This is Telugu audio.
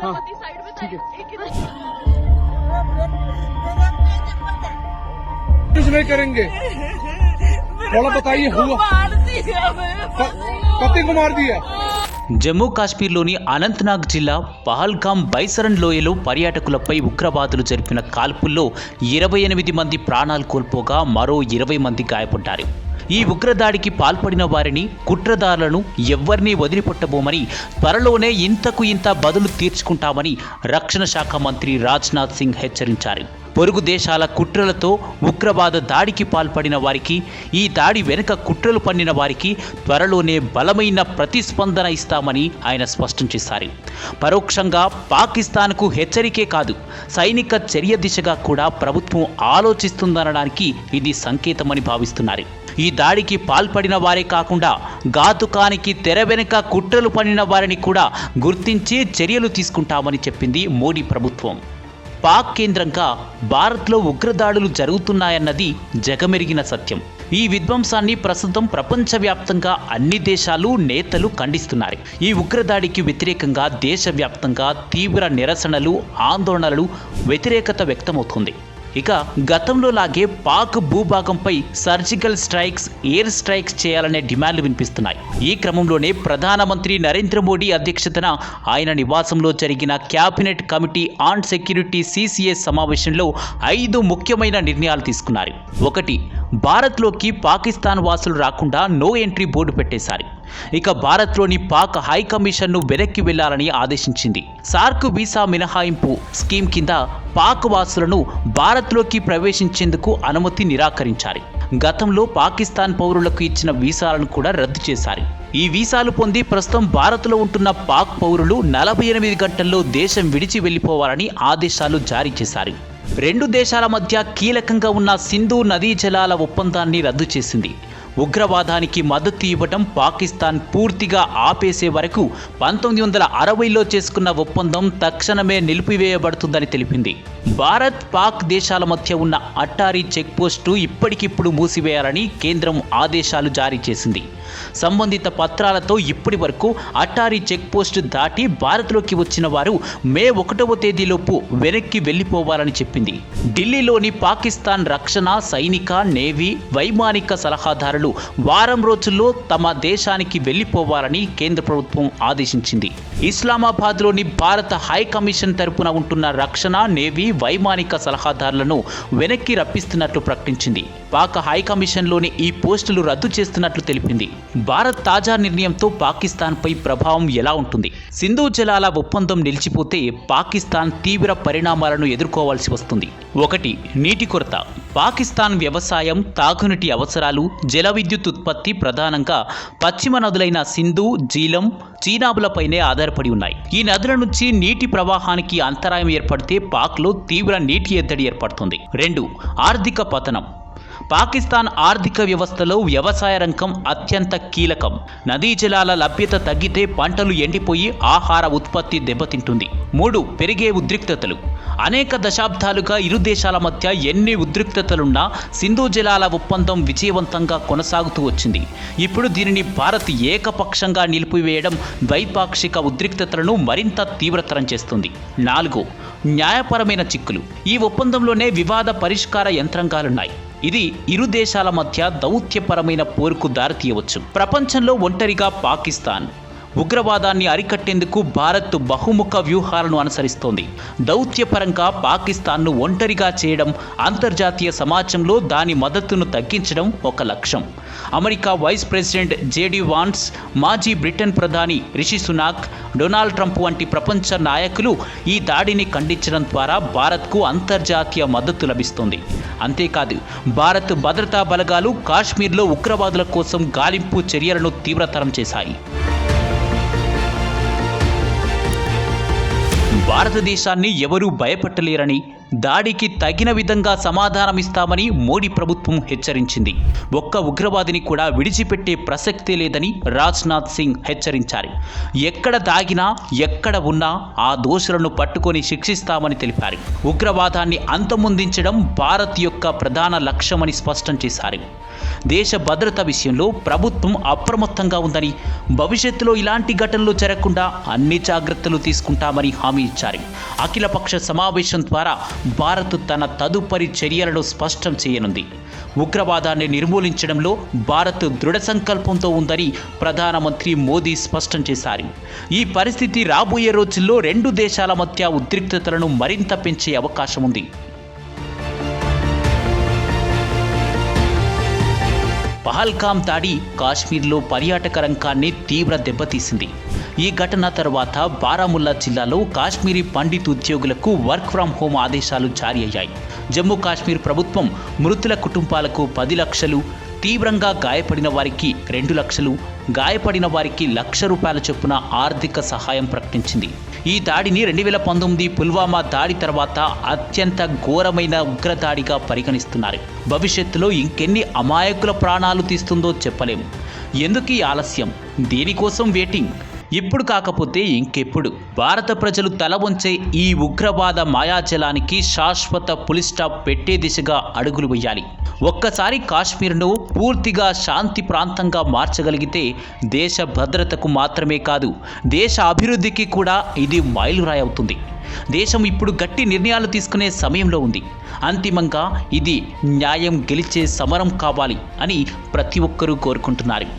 हाँ, मोदी साइड में था ठीक है। एक इधर कुछ नहीं करेंगे थोड़ा बताइए हुआ मार दिया मेरे प- पति को मार दिया జమ్మూ కాశ్మీర్లోని అనంతనాగ్ జిల్లా పహల్గాం బైసరన్ లోయలో పర్యాటకులపై ఉగ్రవాదులు జరిపిన కాల్పుల్లో ఇరవై ఎనిమిది మంది ప్రాణాలు కోల్పోగా మరో ఇరవై మంది గాయపడ్డారు ఈ ఉగ్రదాడికి పాల్పడిన వారిని కుట్రదారులను ఎవ్వరినీ వదిలిపెట్టబోమని త్వరలోనే ఇంతకు ఇంత బదులు తీర్చుకుంటామని రక్షణ శాఖ మంత్రి రాజ్నాథ్ సింగ్ హెచ్చరించారు. పొరుగు దేశాల కుట్రలతో ఉగ్రవాద దాడికి పాల్పడిన వారికి ఈ దాడి వెనుక కుట్రలు పన్నిన వారికి త్వరలోనే బలమైన ప్రతిస్పందన ఇస్తామని ఆయన స్పష్టం చేశారు. పరోక్షంగా పాకిస్తాన్కు హెచ్చరికే కాదు సైనిక చర్య దిశగా కూడా ప్రభుత్వం ఆలోచిస్తుందనడానికి ఇది సంకేతమని భావిస్తున్నారు. ఈ దాడికి పాల్పడిన వారే కాకుండా ఘాతుకానికి తెర వెనుక కుట్రలు పడిన వారిని కూడా గుర్తించి చర్యలు తీసుకుంటామని చెప్పింది మోడీ ప్రభుత్వం. పాక్ కేంద్రంగా భారత్లో ఉగ్రదాడులు జరుగుతున్నాయన్నది జగమెరిగిన సత్యం. ఈ విధ్వంసాన్ని ప్రస్తుతం ప్రపంచవ్యాప్తంగా అన్ని దేశాలు నేతలు ఖండిస్తున్నారు. ఈ ఉగ్రదాడికి వ్యతిరేకంగా దేశవ్యాప్తంగా తీవ్ర నిరసనలు ఆందోళనలు వ్యతిరేకత వ్యక్తమవుతుంది. ఇక గతంలో లాగే పాక్ భూభాగంపై సర్జికల్ స్ట్రైక్స్ ఎయిర్ స్ట్రైక్స్ చేయాలనే డిమాండ్లు వినిపిస్తున్నాయి. ఈ క్రమంలోనే ప్రధానమంత్రి నరేంద్ర మోడీ అధ్యక్షతన ఆయన నివాసంలో జరిగిన cabinet committee on security CCS సమావేశంలో ఐదు ముఖ్యమైన నిర్ణయాలు తీసుకున్నారు. ఒకటి భారత్లోకి పాకిస్తాన్ వాసులు రాకుండా నో ఎంట్రీ బోర్డు పెట్టేశారు. ఇక భారత్లోని పాక్ హై కమిషన్ను వెనక్కి వెళ్ళాలని ఆదేశించింది. సార్క్ వీసా మినహాయింపు స్కీమ్ కింద పాక్ వాసులను భారత్లోకి ప్రవేశించేందుకు అనుమతి నిరాకరించారు. గతంలో పాకిస్తాన్ పౌరులకు ఇచ్చిన వీసాలను కూడా రద్దు చేశారు. ఈ వీసాలు పొంది ప్రస్తుతం భారత్లో ఉంటున్న పాక్ పౌరులు నలభై ఎనిమిది గంటల్లో దేశం విడిచి వెళ్ళిపోవాలని ఆదేశాలు జారీ చేశారు. రెండు దేశాల మధ్య కీలకంగా ఉన్న సింధు నదీ జలాల ఒప్పందాన్ని రద్దు చేసింది. ఉగ్రవాదానికి మద్దతు ఇవ్వడం పాకిస్తాన్ పూర్తిగా ఆపేసే వరకు పంతొమ్మిది వందల అరవైలో చేసుకున్న ఒప్పందం తక్షణమే నిలిపివేయబడుతుందని తెలిపింది. భారత్ పాక్ దేశాల మధ్య ఉన్న అట్టారీ చెక్పోస్టు ఇప్పటికిప్పుడు మూసివేయాలని కేంద్రం ఆదేశాలు జారీ చేసింది. సంబంధిత పత్రాలతో ఇప్పటి వరకు అట్టారీ చెక్పోస్ట్ దాటి భారత్లోకి వచ్చిన వారు మే ఒకటవ తేదీలోపు వెనక్కి వెళ్ళిపోవాలని చెప్పింది. ఢిల్లీలోని పాకిస్తాన్ రక్షణ సైనిక నేవీ వైమానిక సలహాదారులు వారం రోజుల్లో తమ దేశానికి వెళ్ళిపోవాలని కేంద్ర ప్రభుత్వం ఆదేశించింది. ఇస్లామాబాద్లోని భారత హై కమిషన్ తరపున ఉంటున్న రక్షణ నేవీ వైమానిక సలహాదారులను వెనక్కి రప్పిస్తున్నట్లు ప్రకటించింది. పాక్ హై కమిషన్లోని ఈ పోస్టులు రద్దు చేస్తున్నట్లు తెలిపింది. భారత్ తాజా నిర్ణయంతో పాకిస్తాన్పై ప్రభావం ఎలా ఉంటుంది? సింధు జలాల ఒప్పందం నిలిచిపోతే పాకిస్తాన్ తీవ్ర పరిణామాలను ఎదుర్కోవాల్సి వస్తుంది. ఒకటి నీటి కొరత. పాకిస్తాన్ వ్యవసాయం తాగునీటి అవసరాలు జల విద్యుత్ ఉత్పత్తి ప్రధానంగా పశ్చిమ నదులైన సింధు జీలం చీనాబులపైనే ఆధారపడి ఉన్నాయి. ఈ నదుల నుంచి నీటి ప్రవాహానికి అంతరాయం ఏర్పడితే పాక్లో తీవ్ర నీటి ఎద్దడి ఏర్పడుతుంది. రెండు ఆర్థిక పతనం. పాకిస్తాన్ ఆర్థిక వ్యవస్థలో వ్యవసాయ రంగం అత్యంత కీలకం. నదీ జలాల లభ్యత తగ్గితే పంటలు ఎండిపోయి ఆహార ఉత్పత్తి దెబ్బతింటుంది. మూడు పెరిగే ఉద్రిక్తతలు. అనేక దశాబ్దాలుగా ఇరు దేశాల మధ్య ఎన్ని ఉద్రిక్తతలున్నా సింధు జలాల ఒప్పందం విజయవంతంగా కొనసాగుతూ వచ్చింది. ఇప్పుడు దీనిని భారత్ ఏకపక్షంగా నిలిపివేయడం ద్వైపాక్షిక ఉద్రిక్తతలను మరింత తీవ్రతరం చేస్తుంది. నాలుగు న్యాయపరమైన చిక్కులు. ఈ ఒప్పందంలోనే వివాద పరిష్కార యంత్రాంగాలున్నాయి. ఇది ఇరు దేశాల మధ్య దౌత్యపరమైన పోరుకు దారితీయవచ్చు ప్రపంచంలో ఒంటరిగా పాకిస్తాన్. ఉగ్రవాదాన్ని అరికట్టేందుకు భారత్ బహుముఖ వ్యూహాలను అనుసరిస్తోంది. దౌత్యపరంగా పాకిస్తాన్ను ఒంటరిగా చేయడం అంతర్జాతీయ సమాజంలో దాని మద్దతును తగ్గించడం ఒక లక్ష్యం. America vice president JD Vance మాజీ బ్రిటన్ ప్రధాని రిషి సునాక్ డొనాల్డ్ ట్రంప్ వంటి ప్రపంచ నాయకులు ఈ దాడిని ఖండించడం ద్వారా భారత్కు అంతర్జాతీయ మద్దతు లభిస్తుంది. అంతేకాదు భారత్ భద్రతా బలగాలు కాశ్మీర్లో ఉగ్రవాదుల కోసం గాలింపు చర్యలను తీవ్రతరం చేశాయి. భారతదేశాన్ని ఎవరూ భయపెట్టలేరని దాడికి తగిన విధంగా సమాధానమిస్తామని మోడీ ప్రభుత్వం హెచ్చరించింది. ఒక్క ఉగ్రవాదిని కూడా విడిచిపెట్టే ప్రసక్తే లేదని రాజ్నాథ్ సింగ్ హెచ్చరించారు. ఎక్కడ దాగినా ఎక్కడ ఉన్నా ఆ దోషులను పట్టుకొని శిక్షిస్తామని తెలిపారు. ఉగ్రవాదాన్ని అంతమొందించడం భారత్ యొక్క ప్రధాన లక్ష్యమని స్పష్టం చేశారు. దేశ భద్రత విషయంలో ప్రభుత్వం అప్రమత్తంగా ఉందని భవిష్యత్తులో ఇలాంటి ఘటనలు జరగకుండా అన్ని జాగ్రత్తలు తీసుకుంటామని హామీ ఇచ్చారు. అఖిలపక్ష సమావేశం ద్వారా భారత్ తన తదుపరి చర్యలను స్పష్టం చేయనుంది. ఉగ్రవాదాన్ని నిర్మూలించడంలో భారత్ దృఢ సంకల్పంతో ఉందని ప్రధానమంత్రి మోదీ స్పష్టం చేశారు. ఈ పరిస్థితి రాబోయే రోజుల్లో రెండు దేశాల మధ్య ఉద్రిక్తతలను మరింత పెంచే అవకాశం ఉంది. పహల్గామ్ దాడి కాశ్మీర్లో పర్యాటక రంగాన్ని తీవ్ర దెబ్బతీసింది. ఈ ఘటన తర్వాత బారాముల్లా జిల్లాలో కాశ్మీరీ పండిత్ ఉద్యోగులకు వర్క్ ఫ్రం హోం ఆదేశాలు జారీ అయ్యాయి. జమ్మూ కాశ్మీర్ ప్రభుత్వం మృతుల కుటుంబాలకు పది లక్షలు తీవ్రంగా గాయపడిన వారికి రెండు లక్షలు గాయపడిన వారికి లక్ష రూపాయల చొప్పున ఆర్థిక సహాయం ప్రకటించింది. ఈ దాడిని రెండు వేల పంతొమ్మిది పుల్వామా దాడి తర్వాత అత్యంత ఘోరమైన ఉగ్రదాడిగా పరిగణిస్తున్నారు. భవిష్యత్తులో ఇంకెన్ని అమాయకుల ప్రాణాలు తీస్తుందో చెప్పలేము. ఎందుకీ ఆలస్యం? దేనికోసం వెయిటింగ్? ఇప్పుడు కాకపోతే ఇంకెప్పుడు? భారత ప్రజలు తల వంచే ఈ ఉగ్రవాద మాయాజలానికి శాశ్వత పులి స్టాప్ పెట్టే దిశగా అడుగులు వేయాలి. ఒక్కసారి కాశ్మీర్ను పూర్తిగా శాంతి ప్రాంతంగా మార్చగలిగితే దేశ భద్రతకు మాత్రమే కాదు దేశ అభివృద్ధికి కూడా ఇది మైలురాయి అవుతుంది. దేశం ఇప్పుడు గట్టి నిర్ణయాలు తీసుకునే సమయంలో ఉంది. అంతిమంగా ఇది న్యాయం గెలిచే సమరం కావాలి అని ప్రతి ఒక్కరూ కోరుకుంటున్నారు.